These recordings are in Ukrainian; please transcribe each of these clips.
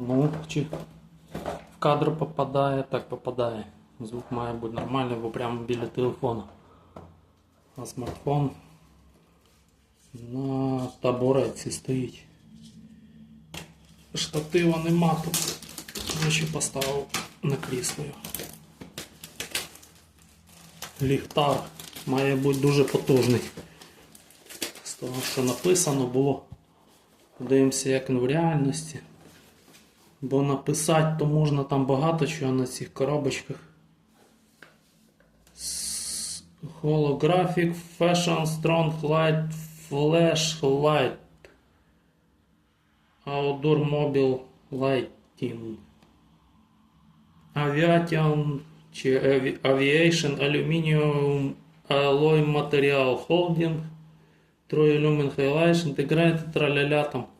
Ну, чи в кадр попадає, так попадає. Звук має бути нормальний, бо прямо біля телефона. А смартфон на табуретці стоїть. Штатива нема тут. Короче, поставив на крісло. Ліхтар має бути дуже потужний. З того, що написано було. Подивимося, як він в реальності. Бо написати то можна там багато чого на цих коробочках. Holographic Fashion Strong Light Flashlight Outdoor Mobile Lighting Aviation чи Aviation Aluminium Alloy Material Holding True Lumen Highlight Integrated траляля там.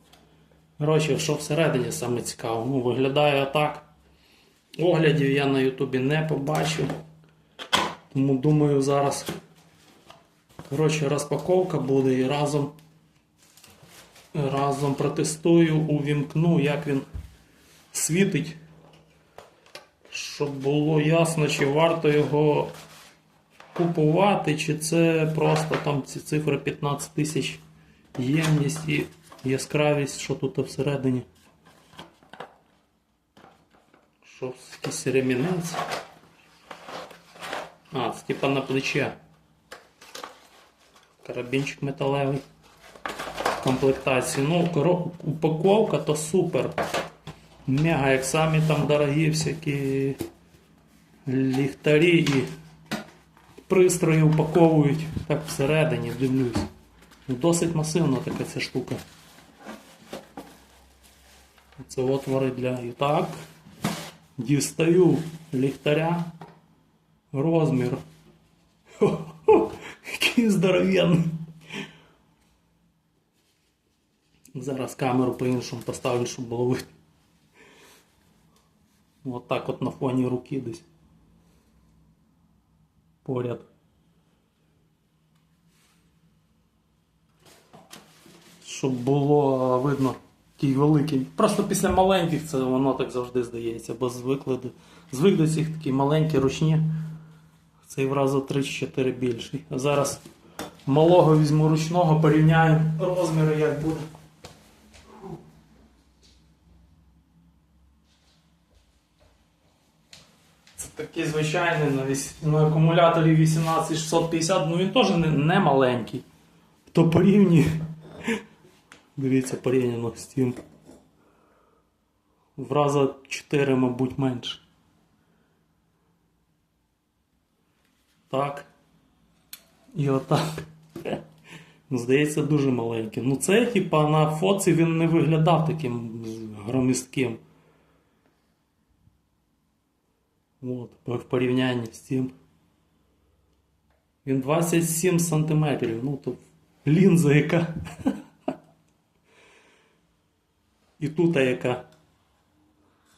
Коротше, що всередині саме цікаво. Ну, виглядає так. Оглядів я на Ютубі не побачив. Тому думаю, зараз коротше, розпаковка буде і разом, разом протестую, увімкну, як він світить. Щоб було ясно, чи варто його купувати, чи це просто там ці цифри 15 тисяч ємність і яскравість, що тут всередині. Що якийсь ремінець. А, це типа на плече. Карабінчик металевий. Комплектації. Ну, упаковка то супер. Мега, як самі там дорогі всякі ліхтарі і пристрої упаковують так всередині, дивлюсь. Ну, Досить масивна така ця штука. Це отвори для і так. Дістаю ліхтаря. Розмір. Хо-хо, який здоровенний. Зараз камеру по-іншому поставлю, щоб було видно. От так от на фоні руки десь. Поряд. Щоб було видно такий великий. Просто після маленьких це воно так завжди здається, бо звикли до, звик до цих такі маленькі ручні. Цей в рази 3-4 більший. А зараз малого візьму ручного, порівняю розміри, як буде. Це такий звичайний на, віс... на акумуляторі 18650, ну він теж не, не маленький. То порівнює. Дивіться, порівняно з тим. В раза 4, мабуть, менше. Так. І отак. Ну, Здається, дуже маленький. Ну це, типа, на фоці він не виглядав таким громістким. От, в порівнянні з цим. Він 27 сантиметрів. Ну, то лінза яка. І тут яка.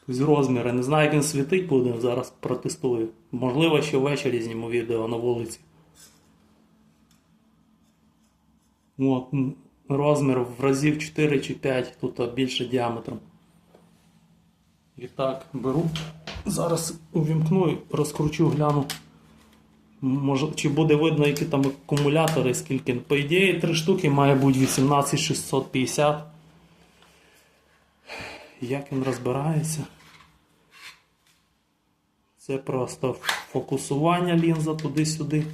З розміри. Не знаю, як він світить буде, зараз протестую. Можливо, ще ввечері зніму відео на вулиці. От, розмір в разів 4 чи 5, тут більше діаметром. І так, беру. Зараз увімкну і розкручу, гляну. Може, чи буде видно, які там акумулятори, скільки. По ідеї, три штуки має бути 18650. Як він розбирається? Це просто фокусування лінза туди-сюди.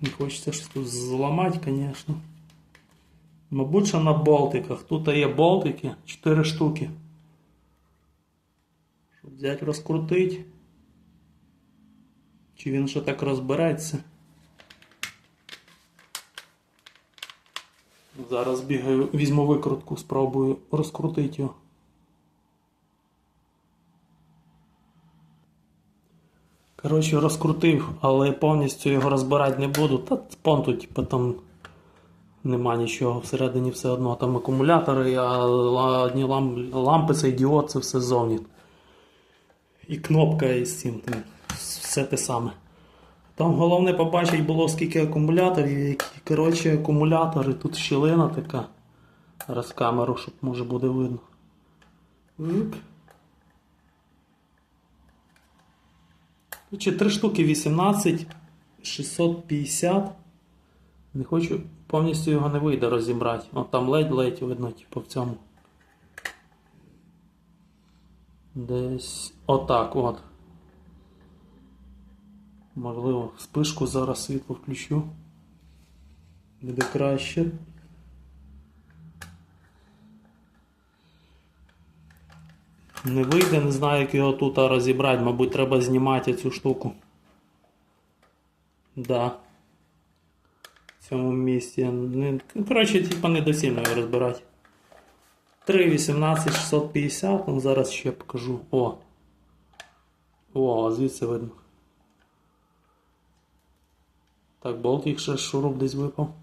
Не хочеться щось тут зламати, звісно. Мабуть, що на болтиках. Тут є болтики, 4 штуки. Щоб взяти розкрутити. Чи він ще так розбереться? Зараз бігаю, візьму викрутку, спробую розкрутити його. Коротше, розкрутив, але повністю його розбирати не буду. Та понту, типу, там нема нічого всередині все одно. Там акумулятори, а одні лам- лампи, цей діод, це все зовні. І кнопка із цим, все те саме. Там головне побачити було скільки акумуляторів, які, коротше, акумулятори, тут щілина така. Зараз камеру, щоб може буде видно. Чи три штуки 18, 650. Не хочу, повністю його не вийде розібрати. От там ледь-ледь видно, типу в цьому. Десь отак от. Можливо, спишку зараз світло включу. Буде краще. Не вийде, не знаю, як його тут розібрати. Мабуть, треба знімати цю штуку. Да. В цьому місці. Не, ну, коротше, типа недоцільно його розбирати. 3,18, 650, ну зараз ще покажу. О. О, звідси видно. Так, болтик ще шуруп десь випав.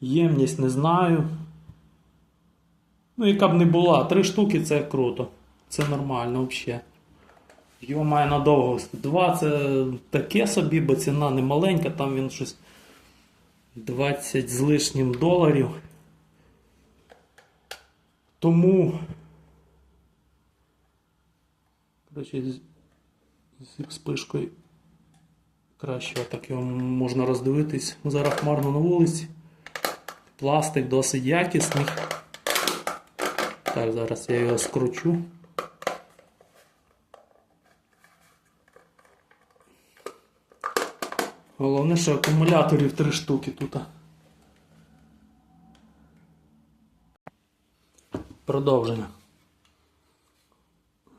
Ємність не знаю. Ну, яка б не була, три штуки це круто. Це нормально взагалі. Його має надовго. Два це таке собі, бо ціна не маленька, там він щось 20 з лишнім доларів. Тому. Коротше, з, з спишкою краще отак його можна роздивитись. Зараз хмарно на вулиці. Пластик досить якісний. Так, зараз я його скручу. Головне, що акумуляторів три штуки тут. Продовження.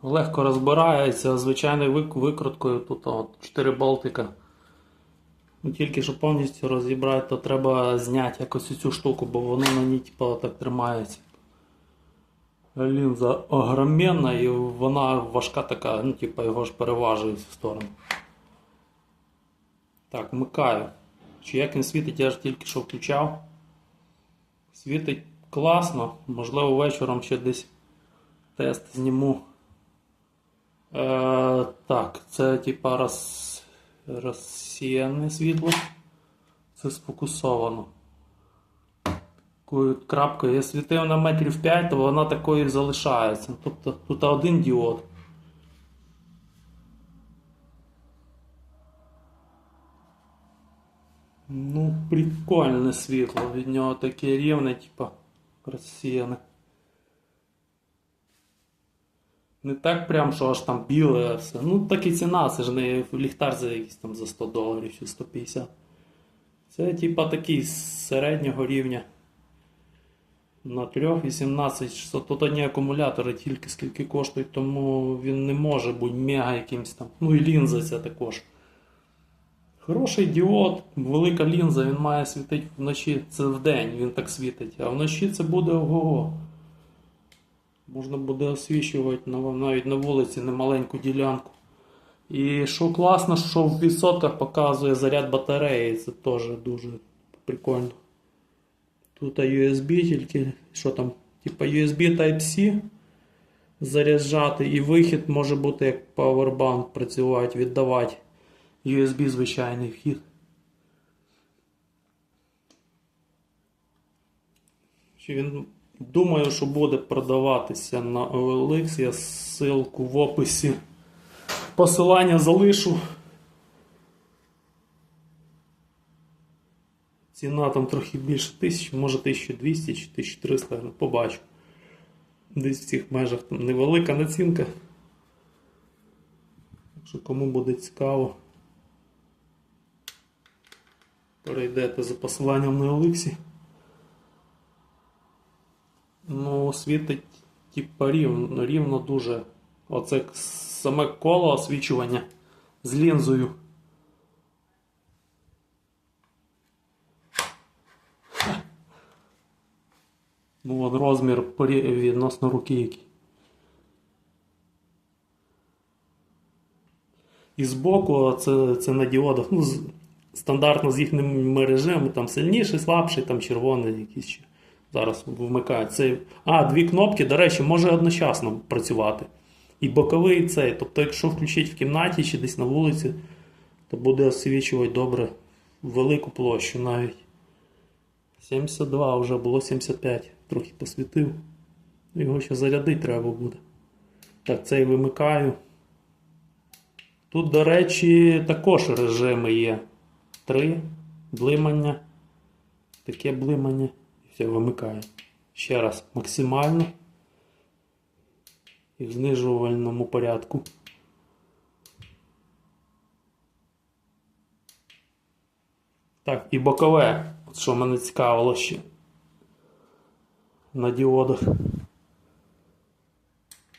Легко розбирається звичайною викруткою. Тут от 4 болтика. Ну, Тільки щоб повністю розібрати, то треба зняти якось цю штуку, бо воно на ній типу, так тримається. Лінза огроменна і вона важка така, ну, типу, його ж переважує в сторону. Так, вмикаю. Чи як він світить, я ж тільки що включав. Світить класно. Можливо, вечором ще десь тест зніму. Е, так, це типа роз... розсіяне світло. Це сфокусовано. Такою крапкою я світив на метрів 5, то вона такою залишається. Тобто тут один діод. Ну, прикольне світло. Від нього таке рівне, типа розсіяне. Не так прям, що аж там біле все. Ну, так і ціна, це ж не ліхтар за якісь там за 100 доларів чи 150. Це типа такий середнього рівня. На 3, 18, 600. Тут одні акумулятори тільки скільки коштують, тому він не може бути мега якимсь там. Ну і лінза ця також. Хороший діод, велика лінза, він має світити вночі. Це вдень він так світить, а вночі це буде ого. Можна буде освічувати навіть на вулиці немаленьку ділянку. І що класно, що в відсотках показує заряд батареї, це теж дуже прикольно. Тут USB тільки, що там, типа USB Type-C заряджати, і вихід може бути як Powerbank працювати, віддавати. USB звичайний вхід. Чи він думаю, що буде продаватися на OLX. Я ссылку в описі. Посилання залишу. Ціна там трохи більше тисячі, може 1200 чи 1300, ну, побачу. Десь в цих межах там невелика націнка. Якщо кому буде цікаво, перейдете за посиланням на Олексі. Ну, світить типа рівно, рівно дуже. Оце саме коло освічування з лінзою. Ну, от розмір відносно руки який. І збоку це, це на діодах. Ну, стандартно з їхніми режимами, там сильніший, слабший, там червоний якийсь ще. Зараз вмикають. Це... А, дві кнопки, до речі, може одночасно працювати. І боковий цей. Тобто, якщо включити в кімнаті чи десь на вулиці, то буде освічувати добре велику площу навіть. 72, вже було 75. Трохи посвітив. Його ще зарядити треба буде. Так, цей вимикаю. Тут, до речі, також режими є. Три блимання. Таке блимання. Все, вимикаю. Ще раз максимально. І в знижувальному порядку. Так, і бокове, от що мене цікавило ще на діодах.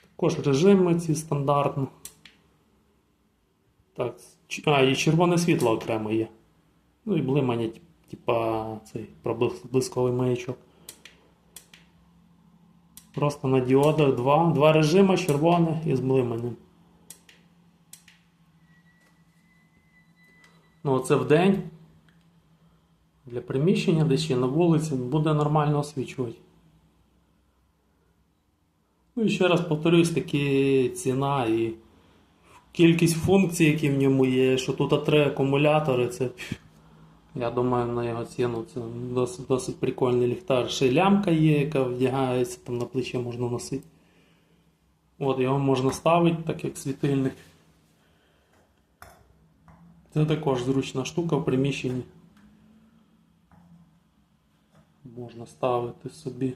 Також режими ці стандартно. Так, а, і червоне світло окремо є. Ну і блимання, тип- типа цей проблисковий маячок. Просто на діодах два, два режими червоне і з блиманням. Ну, це в день. Для приміщення, ще на вулиці, буде нормально освічувати. Ну і ще раз повторюсь, таки ціна і кількість функцій, які в ньому є, що тут три акумулятори, це я думаю, на його ціну це досить, досить прикольний ліхтар. Ще лямка є, яка вдягається, там на плече можна носити. От, його можна ставити, так як світильник. Це також зручна штука в приміщенні. Можна ставити собі.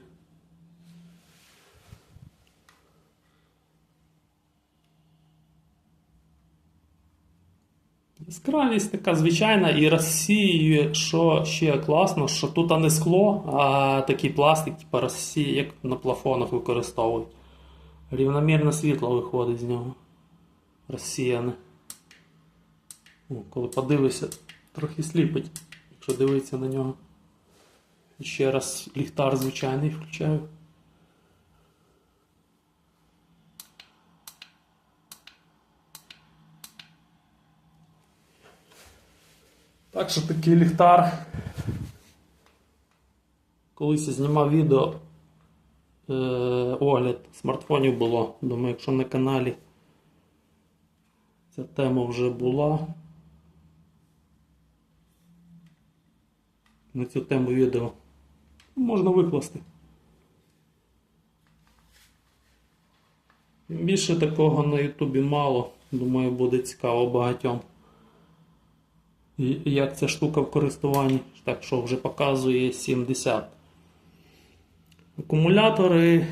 Яскравість така звичайна і розсіює, що ще класно, що тут не скло, а такий пластик, типу розсіює, як на плафонах використовують. Рівномірне світло виходить з нього. Розсіяне. Коли подивишся, трохи сліпить, якщо дивитися на нього. Ще раз ліхтар звичайний включаю. Так що такий ліхтар. Колись я знімав відео е, огляд смартфонів було. Думаю, якщо на каналі ця тема вже була. На цю тему відео можна викласти. Більше такого на Ютубі мало. Думаю, буде цікаво багатьом. Як ця штука в користуванні. Так що вже показує 70. Акумулятори,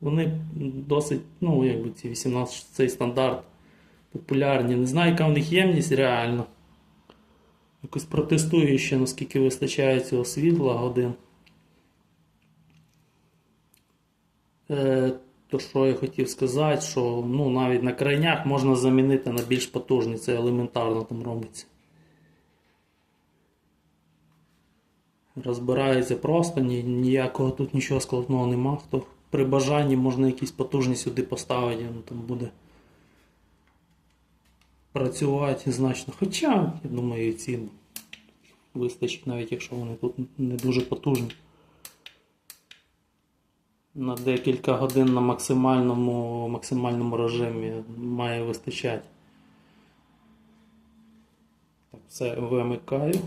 вони досить, ну, якби ці 18 цей стандарт популярні. Не знаю, яка в них ємність реально. Якось протестую ще, наскільки вистачає цього світла годин. Е, то, що я хотів сказати, що ну, навіть на крайнях можна замінити на більш потужний, це елементарно там робиться. Розбирається просто, ні, ніякого тут нічого складного нема. Хто при бажанні можна якісь потужні сюди поставити, ну, там буде працювати значно. Хоча, я думаю, і ці вистачить, навіть якщо вони тут не дуже потужні. На декілька годин на максимальному, максимальному режимі має вистачати. Так, все вимикаю.